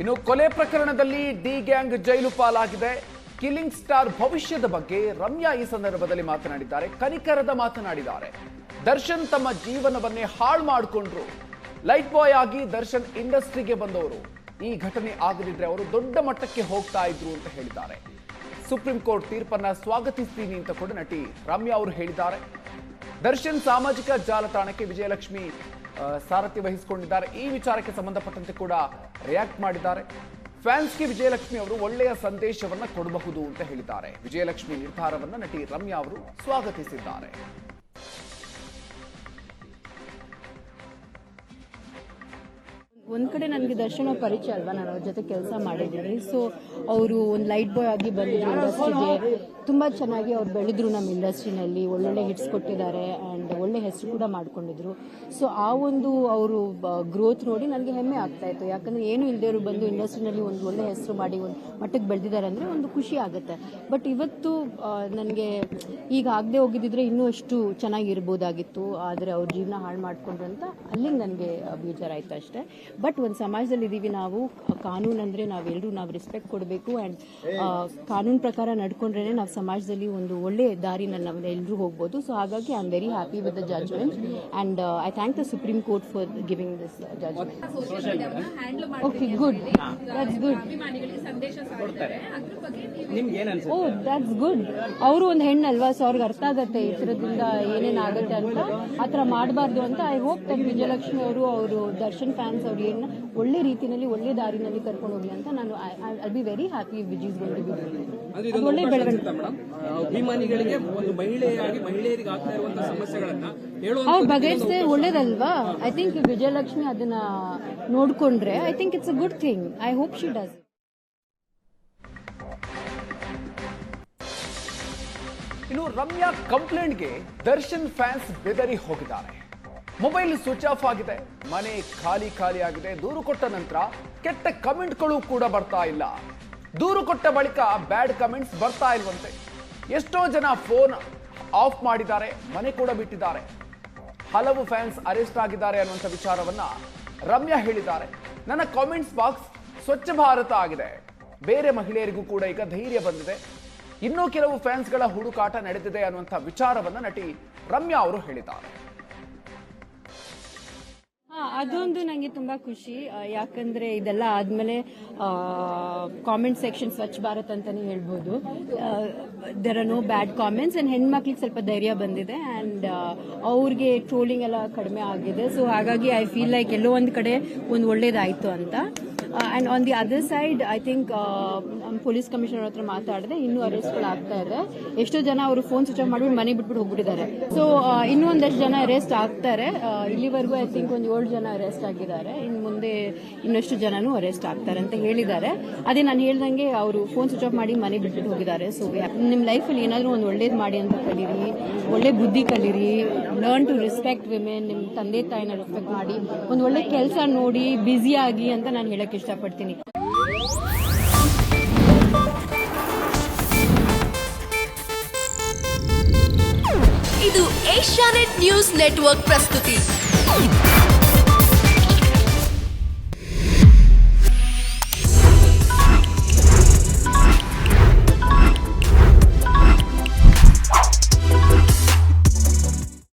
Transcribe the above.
ಇನ್ನು ಕೊಲೆ ಪ್ರಕರಣದಲ್ಲಿ ಡಿ ಗ್ಯಾಂಗ್ ಜೈಲು ಪಾಲಾಗಿದೆ. ಕಿಲ್ಲಿಂಗ್ ಸ್ಟಾರ್ ಭವಿಷ್ಯದ ಬಗ್ಗೆ ರಮ್ಯಾ ಈ ಸಂದರ್ಭದಲ್ಲಿ ಮಾತನಾಡಿದ್ದಾರೆ. ಕನಿಕರದ ಮಾತನಾಡಿದ್ದಾರೆ. ದರ್ಶನ್ ತಮ್ಮ ಜೀವನವನ್ನೇ ಹಾಳು ಮಾಡಿಕೊಂಡ್ರು. ಲೈಟ್ ಬಾಯ್ ಆಗಿ ದರ್ಶನ್ ಇಂಡಸ್ಟ್ರಿಗೆ ಬಂದವರು. ಈ ಘಟನೆ ಆಗದಿದ್ರೆ ಅವರು ದೊಡ್ಡ ಮಟ್ಟಕ್ಕೆ ಹೋಗ್ತಾ ಇದ್ರು ಅಂತ ಹೇಳಿದ್ದಾರೆ. ಸುಪ್ರೀಂ ಕೋರ್ಟ್ ತೀರ್ಪನ್ನ ಸ್ವಾಗತಿಸ್ತೀನಿ ಅಂತ ಕೂಡ ನಟಿ ರಮ್ಯಾ ಅವರು ಹೇಳಿದ್ದಾರೆ. ದರ್ಶನ್ ಸಾಮಾಜಿಕ ಜಾಲತಾಣಕ್ಕೆ ವಿಜಯಲಕ್ಷ್ಮಿ ಸಾರಥ್ಯ ವಹಿಸಿಕೊಂಡಿದ್ದಾರೆ. ಈ ವಿಚಾರಕ್ಕೆ ಸಂಬಂಧಪಟ್ಟಂತೆ ಕೂಡ ರಿಯಾಕ್ಟ್ ಮಾಡಿದ್ದಾರೆ. ಫ್ಯಾನ್ಸ್ಗೆ ವಿಜಯಲಕ್ಷ್ಮಿ ಅವರು ಒಳ್ಳೆಯ ಸಂದೇಶವನ್ನ ಕೊಡಬಹುದು ಅಂತ ಹೇಳಿದ್ದಾರೆ. ವಿಜಯಲಕ್ಷ್ಮಿ ನಿರ್ಧಾರವನ್ನ ನಟಿ ರಮ್ಯಾ ಅವರು ಸ್ವಾಗತಿಸಿದ್ದಾರೆ. ಒಂದ್ ಕಡೆ ನನಗೆ ದರ್ಶನ ಪರಿಚಯ ಅಲ್ವಾ? ನಾನು ಅವ್ರ ಜೊತೆ ಕೆಲಸ ಮಾಡಿದ್ದೀನಿ. ಸೊ ಅವರು ಒಂದು ಲೈಟ್ ಬಾಯ್ ಆಗಿ ಇಂಡಸ್ಟ್ರಿಗೆ ತುಂಬಾ ಚೆನ್ನಾಗಿ ಅವ್ರು ಬೆಳೆದ್ರು ನಮ್ಮ ಇಂಡಸ್ಟ್ರಿನಲ್ಲಿ, ಒಳ್ಳೊಳ್ಳೆ ಹಿಟ್ಸ್ ಕೊಟ್ಟಿದ್ದಾರೆ ಆ್ಯಂಡ್ ಒಳ್ಳೆ ಹೆಸರು ಕೂಡ ಮಾಡ್ಕೊಂಡಿದ್ರು. ಸೊ ಆ ಒಂದು ಅವರು ಗ್ರೋತ್ ನೋಡಿ ನನಗೆ ಹೆಮ್ಮೆ ಆಗ್ತಾ ಇತ್ತು. ಯಾಕಂದ್ರೆ ಏನು ಇಲ್ಲದೇವ್ರು ಬಂದು ಇಂಡಸ್ಟ್ರಿನಲ್ಲಿ ಒಂದು ಒಳ್ಳೆ ಹೆಸರು ಮಾಡಿ ಒಂದು ಮಟ್ಟಕ್ಕೆ ಬೆಳೆದಿದ್ದಾರೆ ಅಂದರೆ ಒಂದು ಖುಷಿ ಆಗುತ್ತೆ. ಬಟ್ ಇವತ್ತು ನನಗೆ ಈಗ ಆಗದೆ ಹೋಗಿದ್ದಿದ್ರೆ ಇನ್ನೂ ಅಷ್ಟು ಚೆನ್ನಾಗಿರ್ಬೋದಾಗಿತ್ತು ಆದರೆ ಅವ್ರ ಜೀವನ ಹಾಳು ಮಾಡಿಕೊಂಡ್ರು ಅಂತ ಅಲ್ಲಿಂದ ನನಗೆ ಬೇಜಾರಾಯ್ತು ಅಷ್ಟೇ. ಬಟ್ ಒಂದು ಸಮಾಜದಲ್ಲಿ ಇದ್ದೀವಿ ನಾವು. ಕಾನೂನು ಅಂದರೆ ನಾವೆಲ್ಲರೂ ನಾವು ರೆಸ್ಪೆಕ್ಟ್ ಕೊಡಬೇಕು ಆ್ಯಂಡ್ ಕಾನೂನು ಪ್ರಕಾರ ನಡ್ಕೊಂಡ್ರೇ ನಾವು ಸಮಾಜದಲ್ಲಿ ಒಂದು ಒಳ್ಳೆ ದಾರಿ ನಾವು ಎಲ್ಲರೂ ಹೋಗ್ಬೋದು. ಸೊ ಹಾಗಾಗಿ I am very happy with the judgement and I thank the Supreme Court for giving this judgement okay good that's good ನಿಮ್ಗೆ ಏನ್ ಅನ್ಸುತ್ತೆ? ಓ ದಟ್ಸ್ ಗುಡ್ ಅವರು ಒಂದು ಹೆಣ್ಣಲ್ವಾ ಸೊ ಅವ್ರಿಗೆ ಅರ್ಥ ಆಗತ್ತೆ. ಈ ಥರದಿಂದ ಏನೇನ್ ಆಗತ್ತೆ ಅಂತ. ಆ ಥರ ಮಾಡಬಾರ್ದು ಅಂತ ಐ ಹೋಪ್ ದಟ್ ವಿಜಯಲಕ್ಷ್ಮಿ ಅವರು ಅವರು ದರ್ಶನ್ ಫ್ಯಾನ್ಸ್ ಅವ್ರು ಏನು ಒಳ್ಳೆ ರೀತಿಯಲ್ಲಿ ಒಳ್ಳೆ ದಾರಿನಲ್ಲಿ ಕರ್ಕೊಂಡು ಹೋಗ್ಲಿ ಅಂತ ನಾನು I be very happy which is going to be ಒಳ್ಳೆ ಬೆಳವಣಿಗೆ. ಅಭಿಮಾನಿಗಳಿಗೆ ಒಂದು ಮಹಿಳೆಯಾಗಿ ಮಹಿಳೆಯರಿಗೆ ಆಗ್ತಾ ಇರುವಂತಹ ಸಮಸ್ಯೆಗಳನ್ನ ಅವ್ರು ಬಗೆಹರಿಸಿದ್ರೆ ಒಳ್ಳೇದಲ್ವಾ? ಐ ಥಿಂಕ್ ವಿಜಯಲಕ್ಷ್ಮಿ ಅದನ್ನ ನೋಡ್ಕೊಂಡ್ರೆ I think it's a good thing I hope she does ಇನ್ನು ರಮ್ಯಾ ಕಂಪ್ಲೇಂಟ್ಗೆ ದರ್ಶನ್ ಫ್ಯಾನ್ಸ್ ಬೆದರಿ ಹೋಗಿದ್ದಾರೆ. ಮೊಬೈಲ್ ಸ್ವಿಚ್ ಆಫ್ ಆಗಿದೆ. ಮನೆ ಖಾಲಿ ಖಾಲಿ ಆಗಿದೆ. ದೂರು ಕೊಟ್ಟ ನಂತರ ಕೆಟ್ಟ ಕಮೆಂಟ್ಗಳು ಕೂಡ ಬರ್ತಾ ಇಲ್ಲ. ದೂರು ಕೊಟ್ಟ ಬಳಿಕ ಬ್ಯಾಡ್ ಕಮೆಂಟ್ಸ್ ಬರ್ತಾ ಇಲ್ವಂತೆ. ಎಷ್ಟೋ ಜನ ಫೋನ್ ಆಫ್ ಮಾಡಿದ್ದಾರೆ, ಮನೆ ಕೂಡ ಬಿಟ್ಟಿದ್ದಾರೆ. ಹಲವು ಫ್ಯಾನ್ಸ್ ಅರೆಸ್ಟ್ ಆಗಿದ್ದಾರೆ ಅನ್ನುವಂಥ ವಿಚಾರವನ್ನ ರಮ್ಯಾ ಹೇಳಿದ್ದಾರೆ. ನನ್ನ ಕಾಮೆಂಟ್ಸ್ ಬಾಕ್ಸ್ ಸ್ವಚ್ಛ ಭಾರತ ಆಗಿದೆ. ಬೇರೆ ಮಹಿಳೆಯರಿಗೂ ಕೂಡ ಈಗ ಧೈರ್ಯ ಬಂದಿದೆ. ಇನ್ನೂ ಕೆಲವು ಫ್ಯಾನ್ಸ್ಗಳ ಹುಡುಕಾಟ ನಡೆದಿದೆ ಅನ್ನುವಂಥ ವಿಚಾರವನ್ನ ನಟಿ ರಮ್ಯಾ ಅವರು ಹೇಳಿದ್ದಾರೆ. ಅದೊಂದು ನಂಗೆ ತುಂಬಾ ಖುಷಿ. ಯಾಕಂದ್ರೆ ಇದೆಲ್ಲ ಆದ್ಮೇಲೆ ಕಾಮೆಂಟ್ ಸೆಕ್ಷನ್ ಸ್ವಚ್ಛ ಭಾರತ್ ಅಂತಾನೆ ಹೇಳ್ಬೋದು. There are no bad comments and ಹೆಣ್ಮಕ್ಳಿಗೆ ಸ್ವಲ್ಪ ಧೈರ್ಯ ಬಂದಿದೆ ಅಂಡ್ ಅವ್ರಿಗೆ ಟ್ರೋಲಿಂಗ್ ಎಲ್ಲ ಕಡಿಮೆ ಆಗಿದೆ. ಸೊ ಹಾಗಾಗಿ ಐ ಫೀಲ್ ಲೈಕ್ ಎಲ್ಲೋ ಒಂದ್ ಕಡೆ ಒಂದು ಒಳ್ಳೇದಾಯ್ತು ಅಂತ. And on the other side I think police commissioner ಹತ್ರ ಮಾತಾಡಿದೆ ಇನ್ನೂ ಅರೆಸ್ಟ್ಗಳು ಆಗ್ತಾ ಇದೆ. ಎಷ್ಟೋ ಜನ ಅವರು ಫೋನ್ ಸ್ವಿಚ್ ಆಫ್ ಮಾಡ್ಬಿಟ್ಟು ಮನೆಗೆ ಬಿಟ್ಬಿಟ್ಟು ಹೋಗ್ಬಿಟ್ಟಿದ್ದಾರೆ. ಸೊ ಇನ್ನೂ ಒಂದಷ್ಟು ಜನ ಅರೆಸ್ಟ್ ಆಗ್ತಾರೆ. ಆ, ಇಲ್ಲಿವರೆಗೂ ಐ ಥಿಂಕ್ ಒಂದು ಏಳು ಜನ ಅರೆಸ್ಟ್ ಆಗಿದ್ದಾರೆ. ಇನ್ನು ಮುಂದೆ ಇನ್ನಷ್ಟು ಜನನೂ ಅರೆಸ್ಟ್ ಆಗ್ತಾರೆ ಅಂತ ಹೇಳಿದ್ದಾರೆ. ಅದೇ ನಾನು ಹೇಳ್ದಂಗೆ ಅವರು ಫೋನ್ ಸ್ವಿಚ್ ಆಫ್ ಮಾಡಿ ಮನೆಗೆ ಬಿಟ್ಬಿಟ್ಟು ಹೋಗಿದ್ದಾರೆ. ಸೊ ನಿಮ್ಮ ಲೈಫಲ್ಲಿ ಏನಾದರೂ ಒಂದು ಒಳ್ಳೇದು ಮಾಡಿ ಅಂತ ಕಲೀರಿ ಒಳ್ಳೆ ಬುದ್ಧಿ ಕಲೀರಿ ಲರ್ನ್ ಟು ರೆಸ್ಪೆಕ್ಟ್ ವಿಮೆನ್ ನಿಮ್ಮ ತಂದೆ ತಾಯಿನ ರೆಸ್ಪೆಕ್ಟ್ ಮಾಡಿ ಒಂದು ಒಳ್ಳೆ ಕೆಲಸ ನೋಡಿ ಬ್ಯುಸಿ ಆಗಿ ಅಂತ ನಾನು ಹೇಳಕ್ ಇಷ್ಟಪಡ್ತೀನಿ. ಇದು ಏಷ್ಯಾನೆಟ್ ನ್ಯೂಸ್ ನೆಟ್ವರ್ಕ್ ಪ್ರಸ್ತುತಿ.